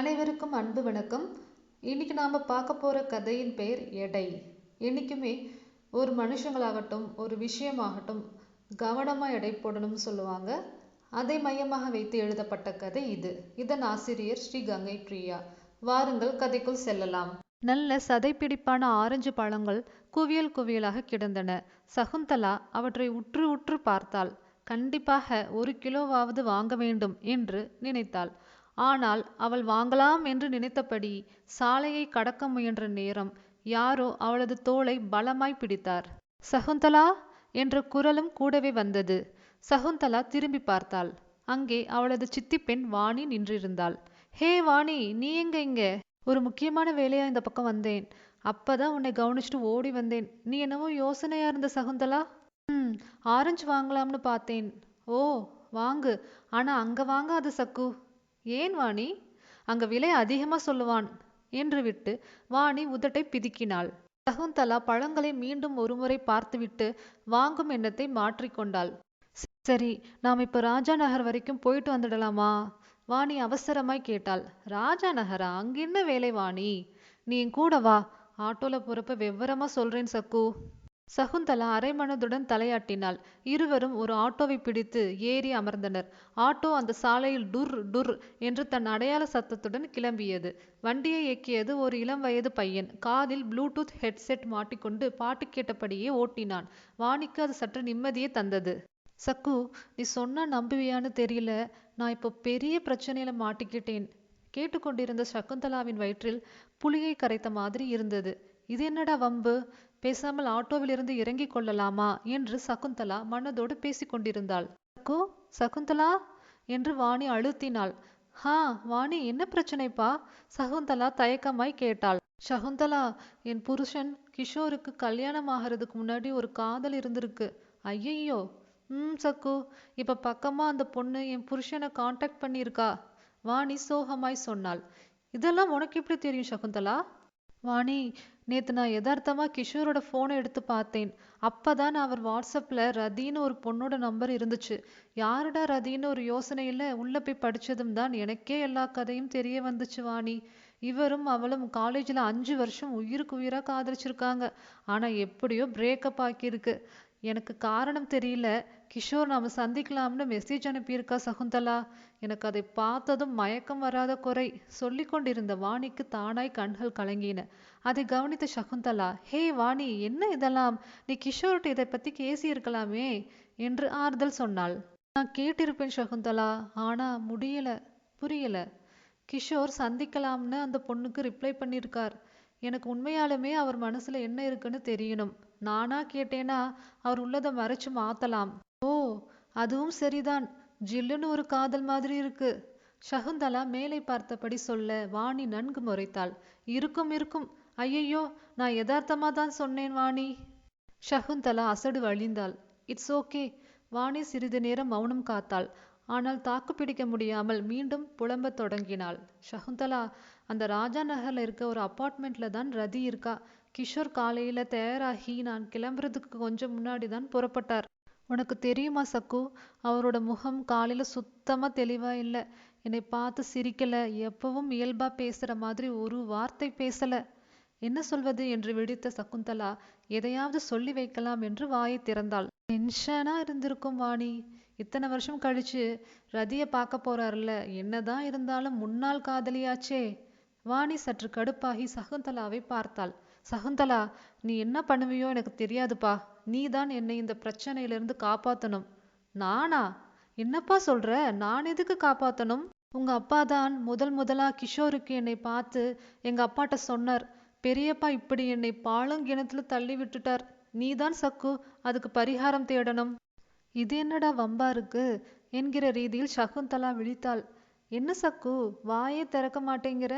அனைவருக்கும் அன்பு வணக்கம். இன்னைக்கு நாம் பார்க்க போகிற கதையின் பெயர் எடை. என்றைக்குமே ஒரு மனுஷங்களாகட்டும் ஒரு விஷயமாகட்டும் கவனமாக எடை போடணும்னு சொல்லுவாங்க. அதை மையமாக வைத்து எழுதப்பட்ட கதை இது. இதன் ஆசிரியர் ஸ்ரீ கங்கை பிரியா. வாருங்கள் கதைக்குள் செல்லலாம். நல்ல சதைப்பிடிப்பான ஆரஞ்சு பழங்கள் குவியல் குவியலாக கிடந்தன. சகுந்தலா அவற்றை உற்று உற்று பார்த்தாள். கண்டிப்பாக ஒரு கிலோவாவது வாங்க வேண்டும் என்று நினைத்தாள். ஆனால் அவள் வாங்கலாம் என்று நினைத்தபடி சாலையை கடக்க முயன்ற நேரம் யாரோ அவளது தோளை பலமாய் பிடித்தார். சகுந்தலா? என்ற குரலும் கூடவே வந்தது. சகுந்தலா திரும்பி பார்த்தாள். அங்கே அவளது சித்தி பெண் வாணி நின்றிருந்தாள். ஹே வாணி நீ எங்க இங்க? ஒரு முக்கியமான வேலையா இந்த பக்கம் வந்தேன். அப்பதான் உன்னை கவனிச்சுட்டு ஓடி வந்தேன். நீ என்னவோ யோசனையா இருந்த சகுந்தலா? ம் ஆரஞ்சு வாங்கலாம்னு பார்த்தேன். ஓ வாங்கு. ஆனா அங்க வாங்காத சக்கு. ஏன் வாணி? அங்க விலை அதிகமா சொல்லுவான் என்று விட்டு வாணி உதட்டை பிதுக்கினாள். சகுந்தலா பழங்களை மீண்டும் ஒருமுறை பார்த்துவிட்டு வாங்கும் எண்ணத்தை மாற்றிக்கொண்டாள் சரி நாம் இப்ப ராஜா நகர் வரைக்கும் போயிட்டு வந்துடலாமா? வாணி அவசரமாய் கேட்டாள். ராஜா நகரா? அங்கென்ன வேலை வாணி? நீ கூட வா. ஆட்டோல போறப்ப விவரமா சொல்றேன் சக்கு. சகுந்தலா அரைமனதுடன் தலையாட்டினாள். இருவரும் ஒரு ஆட்டோவை பிடித்து ஏறி அமர்ந்தனர். ஆட்டோ அந்த சாலையில் டுர் டுர் என்று தன் அடையாள சத்தத்துடன் கிளம்பியது. வண்டியை இயக்கியது ஒரு இளம் வயது பையன். காதில் ப்ளூடூத் ஹெட்செட் மாட்டிக்கொண்டு பாட்டு கேட்டபடியே ஓட்டினான். வாணிக்கு அது சற்று நிம்மதியை தந்தது. சக்கு நீ சொன்னா நம்புவியான்னு தெரியல. நான் இப்போ பெரிய பிரச்சனையில மாட்டிக்கிட்டேன். கேட்டுக்கொண்டிருந்த சகுந்தலாவின் வயிற்றில் புளியை கரைத்த மாதிரி இருந்தது. இது என்னடா வம்பு? பேசாமல் ஆட்டோவிலிருந்து இறங்கிக் கொள்ளலாமா? என்று சகுந்தலா மனதோடு பேசிக்கொண்டிருந்தாள் சக்கு சகுந்தலா? என்று வாணி அழுத்தினாள். ஹா வாணி என்ன பிரச்சனைப்பா? சகுந்தலா தயக்கமாய் கேட்டாள். சகுந்தலா என் புருஷன் கிஷோருக்கு கல்யாணம் ஆகிறதுக்கு முன்னாடி ஒரு காதல் இருந்திருக்கு. ஐயையோ. ம் சக்கு. இப்ப பக்கமா அந்த பொண்ணு என் புருஷனை காண்டாக்ட் பண்ணியிருக்கா? வாணி சோகமாய் சொன்னாள். இதெல்லாம் உனக்கு எப்படி தெரியும் சகுந்தலா? வாணி நேத்து நான் யதார்த்தமா கிஷோரோட போனை எடுத்து பார்த்தேன். அப்பதான் அவர் வாட்ஸ்அப்ல ரதின்னு ஒரு பொண்ணோட நம்பர் இருந்துச்சு. யாருடா ரதின்னு ஒரு யோசனையில உள்ள போய் படிச்சதும் தான் எனக்கே எல்லா கதையும் தெரிய வந்துச்சு வாணி. இவரும் அவளும் காலேஜ்ல அஞ்சு வருஷம் உயிருக்கு உயிரா காதலிச்சிருக்காங்க. ஆனா எப்படியோ பிரேக்கப் ஆக்கியிருக்கு. எனக்கு காரணம் தெரியல. கிஷோர் நாம சந்திக்கலாம்னு மெசேஜ் அனுப்பியிருக்கா சகுந்தலா? எனக்கு அதை பார்த்ததும் மயக்கம் வராத குறை. சொல்லி கொண்டிருந்த வாணிக்கு தானாய் கண்கள் கலங்கின. அதை கவனித்த சகுந்தலா ஹே வாணி என்ன இதெல்லாம்? நீ கிஷோர்கிட்ட இதை பத்தி பேசியிருக்கலாமே? என்று ஆறுதல் சொன்னாள். நான் கேட்டிருப்பேன் சகுந்தலா ஆனா முடியல புரியல. கிஷோர் சந்திக்கலாம்னு அந்த பொண்ணுக்கு ரிப்ளை பண்ணியிருக்கார். எனக்கு உண்மையாலுமே அவர் மனசுல என்ன இருக்குன்னு தெரியணும். நானா கேட்டேனா? அவர் உள்ளதை மறைச்சு மாத்தலாம். ஓ அதுவும் சரிதான். ஜில்லுன்னு ஒரு காதல் மாதிரி இருக்கு. சகுந்தலா மேலே பார்த்தபடி சொல்ல வாணி நன்கு முறைத்தாள். இருக்கும் இருக்கும். ஐயையோ நான் யதார்த்தமா தான் சொன்னேன் வாணி. சகுந்தலா அசடு வழிந்தாள். It's okay. வாணி சிறிது நேரம் மௌனம் காத்தாள். ஆனால் தாக்கு பிடிக்க முடியாமல் மீண்டும் புலம்பத் தொடங்கினாள். சகுந்தலா அந்த ராஜா நகர்ல இருக்க ஒரு அப்பார்ட்மெண்ட்ல தான் ரதி இருக்கா? கிஷோர் காலையில தயாராகி நான் கிளம்புறதுக்கு கொஞ்சம் முன்னாடி தான் புறப்பட்டார். உனக்கு தெரியுமா சக்கு? அவரோட முகம் காலையில சுத்தமா தெளிவா இல்லை. என்னை பார்த்து சிரிக்கல. எப்பவும் இயல்பா பேசுற மாதிரி ஒரு வார்த்தை பேசல. என்ன சொல்வது என்று வெடித்த சகுந்தலா எதையாவது சொல்லி வைக்கலாம் என்று வாயை திறந்தாள். டென்ஷனா இருந்திருக்கும் வாணி. இத்தனை வருஷம் கழிச்சு ரதிய பார்க்க போறாருல்ல. என்னதான் இருந்தாலும் முன்னாள் காதலியாச்சே. வாணி சற்று கடுப்பாகி சகுந்தலாவை பார்த்தாள். சகுந்தலா நீ என்ன பண்ணுவியோ எனக்கு தெரியாதுப்பா. நீதான் என்னை இந்த பிரச்சனையிலிருந்து காப்பாத்தணும். நானா? என்னப்பா சொல்ற? நான் எதுக்கு காப்பாத்தணும்? உங்க அப்பா தான் முதல் முதலா கிஷோருக்கு என்னை பார்த்து எங்க அப்பாட்ட சொன்னார். பெரியப்பா இப்படி என்னை பாழுங்கிணத்துல தள்ளி விட்டுட்டார். நீதான் சக்கு அதுக்கு பரிகாரம் தேடணும். இது என்னடா வம்பா இருக்கு? என்கிற ரீதியில் சகுந்தலா விழித்தாள். என்ன சக்கு வாயே திறக்க மாட்டேங்கிற?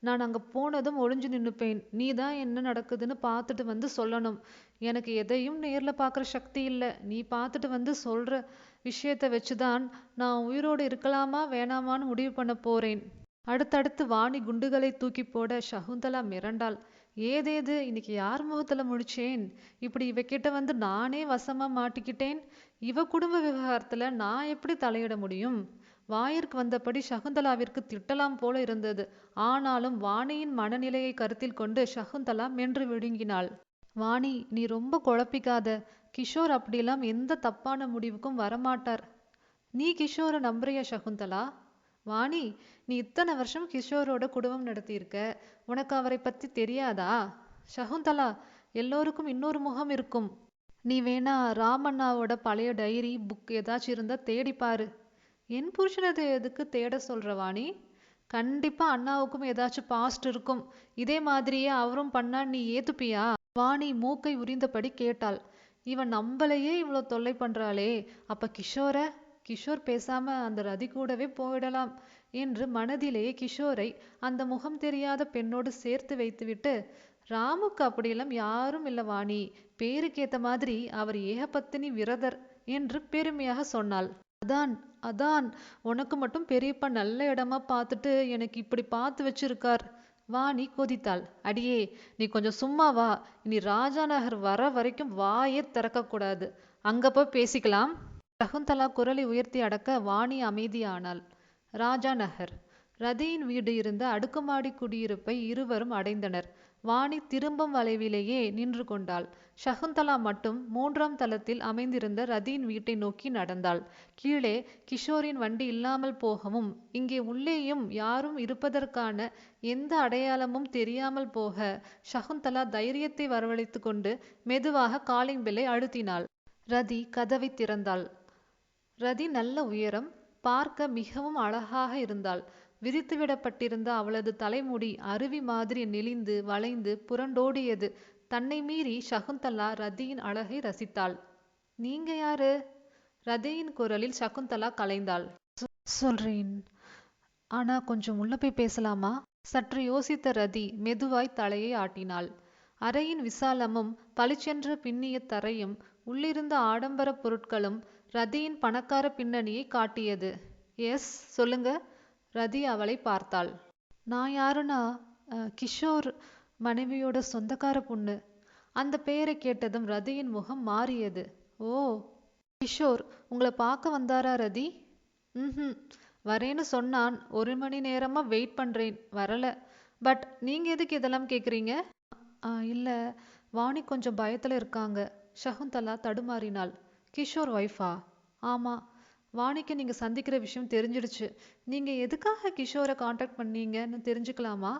நான் அங்க போனதும் ஒளிஞ்சு நின்னுப்பேன். நீ தான் என்ன நடக்குதுன்னு பார்த்துட்டு வந்து சொல்லணும். எனக்கு எதையும் நேர்ல பார்க்குற சக்தி இல்லை. நீ பார்த்துட்டு வந்து சொல்ற விஷயத்த வச்சுதான் நான் உயிரோடு இருக்கலாமா வேணாமான்னு முடிவு பண்ண போறேன். அடுத்தடுத்து வாணி குண்டுகளை தூக்கி போட சகுந்தலா மிரண்டாள். ஏதேது? இன்னைக்கு யார் முகத்துல முழிச்சேன் இப்படி இவகிட்ட வந்து நானே வசமா மாட்டிக்கிட்டேன். இவ குடும்ப விவகாரத்துல நான் எப்படி தலையிட முடியும்? வாயிற்கு வந்தபடி சகுந்தலாவிற்கு திட்டலாம் போல இருந்தது. ஆனாலும் வாணியின் மனநிலையை கருத்தில் கொண்டு சகுந்தலா மென்று விழுங்கினாள். வாணி நீ ரொம்ப குழப்பிக்காத. கிஷோர் அப்படிலாம் எந்த தப்பான முடிவுக்கும் வரமாட்டார். நீ கிஷோரை நம்புறியா சகுந்தலா? வாணி நீ இத்தனை வருஷம் கிஷோரோட குடும்பம் நடத்தியிருக்க. உனக்கு அவரை பத்தி தெரியாதா? சகுந்தலா எல்லோருக்கும் இன்னொரு முகம் இருக்கும். நீ வேணா ராமண்ணாவோட பழைய டைரி புக் ஏதாச்சும் இருந்தா தேடி பாரு. என் புருஷனது எதுக்கு தேட சொல்ற வாணி. கண்டிப்பா அண்ணாவுக்கும் ஏதாச்சும் பாஸ்ட் இருக்கும். இதே மாதிரியே அவரும் பண்ணா நீ ஏத்துப்பியா? வாணி மூக்கை உரிந்தபடி கேட்டாள். இவன் நம்மளையே இவ்வளோ தொல்லை பண்றாளே. அப்ப கிஷோர? கிஷோர் பேசாம அந்த ரதி கூடவே போயிடலாம் என்று மனதிலேயே கிஷோரை அந்த முகம் தெரியாத பெண்ணோடு சேர்த்து வைத்துவிட்டு ராமுக்கு அப்படியெல்லாம் யாரும் இல்ல வாணி. பேருக்கேத்த மாதிரி அவர் ஏகபத்தினி விரதர் என்று பெருமையாக சொன்னாள். அதான் அதான் உனக்கு மட்டும் பெரியப்பா நல்ல இடமா பார்த்துட்டு எனக்கு இப்படி பார்த்து வச்சிருக்கார். வாணி கொதித்தாள். அடியே நீ கொஞ்சம் சும்மா வா. இனி ராஜா நகர் வர வரைக்கும் வாயே திறக்கக்கூடாது அங்க போய் பேசிக்கலாம். சகுந்தலா குரலை உயர்த்தி அடக்க வாணி அமைதியானாள். ராஜா நகர். ரதியின் வீடு இருந்த அடுக்குமாடி குடியிருப்பை இருவரும் அடைந்தனர். வாணி திரும்பும் வளைவிலேயே நின்று கொண்டாள். சகுந்தலா மட்டும் மூன்றாம் தளத்தில் அமைந்திருந்த ரதியின் வீட்டை நோக்கி நடந்தாள். கீழே கிஷோரின் வண்டி இல்லாமல் போகவும் இங்கே உள்ளேயும் யாரும் இருப்பதற்கான எந்த அடையாளமும் தெரியாமல் போக சகுந்தலா தைரியத்தை வரவழைத்து கொண்டு மெதுவாக காலிங் பெல்லை அழுத்தினாள். ரதி கதவை திறந்தாள். ரதி நல்ல உயரம். பார்க்க மிகவும் அழகாக இருந்தாள். விரித்துவிடப்பட்டிருந்த அவளது தலைமுடி அருவி மாதிரி நெளிந்து வளைந்து புரண்டோடியது. தன்னை மீறி சகுந்தலா ரதியின் அழகை ரசித்தாள். நீங்க யாரு? ரதியின் குரலில் சகுந்தலா கலைந்தாள். சொல்றேன். ஆனா கொஞ்சம் உள்ள போய் பேசலாமா? சற்று யோசித்த ரதி மெதுவாய் தலையை ஆட்டினாள். அறையின் விசாலமும் பளிச்சென்று பின்னிய தரையும் உள்ளிருந்த ஆடம்பர பொருட்களும் ரதியின் பணக்கார பின்னணியை காட்டியது. எஸ் சொல்லுங்க. ரதி அவளை பார்த்தாள். நான் யாருன்னா? கிஷோர் மனைவியோட சொந்தக்கார பொண்ணு. அந்த பெயரை கேட்டதும் ரதியின் முகம் மாறியது. ஓ கிஷோர் உங்களை பார்க்க வந்தாரா ரதி? ம் வரேன்னு சொன்னான். ஒரு மணி நேரமா வெயிட் பண்றேன். வரல. பட் நீங்க எதுக்கு இதெல்லாம் கேக்குறீங்க? இல்ல. வாணி கொஞ்சம் பயத்துல இருக்காங்க. ஷகுந்தலா தடுமாறினாள். கிஷோர் ஒய்ஃபா ஆமா. வாணிக்கு நீங்க சந்திக்கிற விஷயம் தெரிஞ்சிடுச்சு. நீங்க எதுக்காக கிஷோரை காண்டாக்ட் பண்ணீங்கன்னு தெரிஞ்சுக்கலாமா?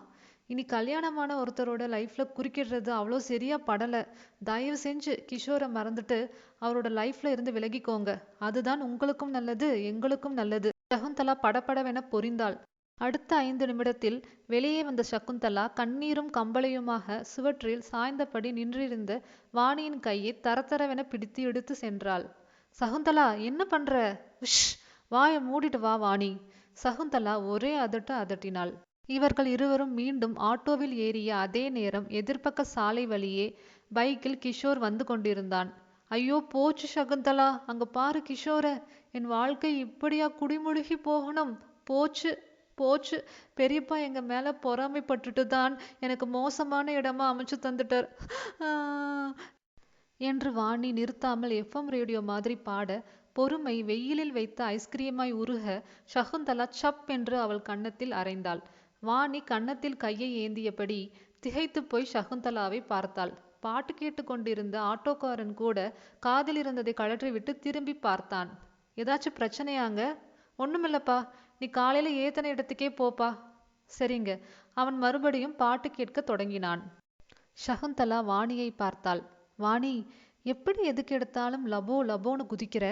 இனி கல்யாணமான ஒருத்தரோட லைஃப்ல குறுக்கிடுறது அவ்வளோ சரியா படல. தயவு செஞ்சு கிஷோரை மறந்துட்டு அவரோட லைஃப்ல இருந்து விலகிக்கோங்க. அதுதான் உங்களுக்கும் நல்லது எங்களுக்கும் நல்லது. சகுந்தலா படபடவென பொரிந்தாள். அடுத்த ஐந்து நிமிடத்தில் வெளியே வந்த சகுந்தலா கண்ணீரும் கம்பளையுமாக சுவற்றில் சாய்ந்தபடி நின்றிருந்த வாணியின் கையை தரதரவென பிடித்து எடுத்து சென்றாள். சகுந்தலா என்ன பண்ற? உஷ் வாய மூடிட்டு வா வாணி. சகுந்தலா ஒரே அதட்டு அதட்டினாள். இவர்கள் இருவரும் மீண்டும் ஆட்டோவில் ஏறிய அதே நேரம் எதிர்ப்பக்க சாலை வழியே பைக்கில் கிஷோர் வந்து கொண்டிருந்தான். ஐயோ போச்சு சகுந்தலா அங்க பாரு கிஷோர என் வாழ்க்கை இப்படியா குடிமுழுகி போகணும்? போச்சு போச்சு. பெரியப்பா எங்க மேல பொறாமைப்பட்டுட்டு தான் எனக்கு மோசமான இடமா அமைச்சு தந்துட்டார். என்று வாணி நிறுத்தாமல் எஃப்எம் ரேடியோ மாதிரி பாட பொறுமை வெயிலில் வைத்த ஐஸ்கிரீமாய் உருக சகுந்தலா சப் என்று அவள் கன்னத்தில் அரைந்தாள். வாணி கன்னத்தில் கையை ஏந்தியபடி திகைத்து போய் சகுந்தலாவை பார்த்தாள். பாட்டு கேட்டு கொண்டிருந்த ஆட்டோக்காரன் கூட காதில் இருந்ததை கழற்றிவிட்டு திரும்பி பார்த்தான். ஏதாச்சும் பிரச்சனையாங்க? ஒண்ணுமில்லப்பா. நீ காலையில ஏத்தனை இடத்துக்கே போப்பா. சரிங்க. அவன் மறுபடியும் பாட்டு கேட்க தொடங்கினான். சகுந்தலா வாணியை பார்த்தாள். வாணி எப்படி எதுக்கு எடுத்தாலும் லபோ லபோன்னு குதிக்கிற?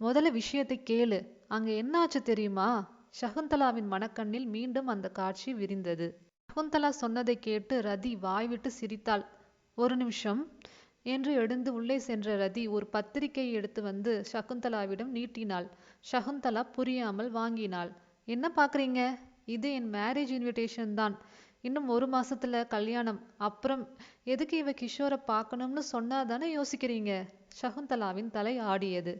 முதல்ல விஷயத்தை கேளு. அங்க என்னாச்சு தெரியுமா? சகுந்தலாவின் மனக்கண்ணில் மீண்டும் அந்த காட்சி விரிந்தது. சகுந்தலா சொன்னதை கேட்டு ரதி வாய்விட்டு சிரித்தாள். ஒரு நிமிஷம் என்று எழுந்து உள்ளே சென்ற ரதி ஒரு பத்திரிகையை எடுத்து வந்து சகுந்தலாவிடம் நீட்டினாள். சகுந்தலா புரியாமல் வாங்கினாள். என்ன பாக்குறீங்க? இது என் மேரேஜ் இன்விடேஷன் தான். இன்னும் ஒரு மாசத்துல கல்யாணம். அப்புறம் எதுக்கு இவ கிஷோரை பார்க்கணும்னு சொன்னாதானே யோசிக்கிறீங்க? சகுந்தலாவின் தலை ஆடியது.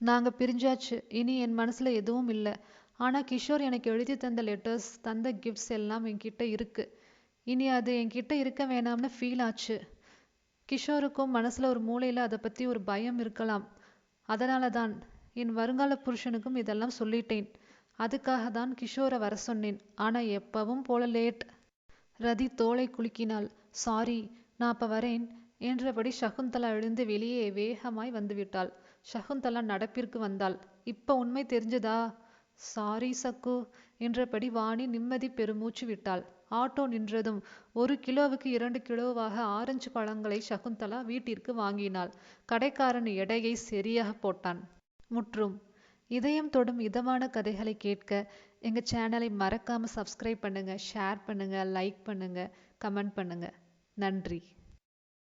நாங்க பிரிஞ்சாச்சு. இனி என் மனசுல எதுவும் இல்லை. ஆனா கிஷோர் எனக்கு எழுதி தந்த லெட்டர்ஸ் தந்த கிஃப்ட்ஸ் எல்லாம் என்கிட்ட இருக்கு. இனி அது என்கிட்ட இருக்க வேணாம்னு ஃபீல் ஆச்சு. கிஷோருக்கும் மனசுல ஒரு மூலையில அதை பத்தி ஒரு பயம் இருக்கலாம். அதனால தான் என் வருங்கால புருஷனுக்கும் இதெல்லாம் சொல்லிட்டேன். அதுக்காக தான் கிஷோரை வர சொன்னேன். ஆனா எப்பவும் போல லேட் ரதி தோலை குலுக்கினாள். சாரி நான் அப்ப வரேன் என்றபடி சகுந்தலா எழுந்து வெளியே வேகமாய் வந்துவிட்டாள். சகுந்தலா நடப்பிற்கு வந்தாள். இப்ப உண்மை தெரிஞ்சதா? சாரி சக்கு என்றபடி வாணி நிம்மதி பெருமூச்சு விட்டாள். ஆட்டோ நின்றதும் ஒரு கிலோவுக்கு இரண்டு கிலோவாக ஆரஞ்சு பழங்களை சகுந்தலா வீட்டிற்கு வாங்கினாள். கடைக்காரன் எடையை சரியாக போட்டான். முற்றும் இதயம் தொடும் இதமான கதைகளை கேட்க எங்கள் சேனலை மறக்காமல் சப்ஸ்கிரைப் பண்ணுங்கள் ஷேர் பண்ணுங்கள் லைக் பண்ணுங்கள் கமெண்ட் பண்ணுங்கள் நன்றி.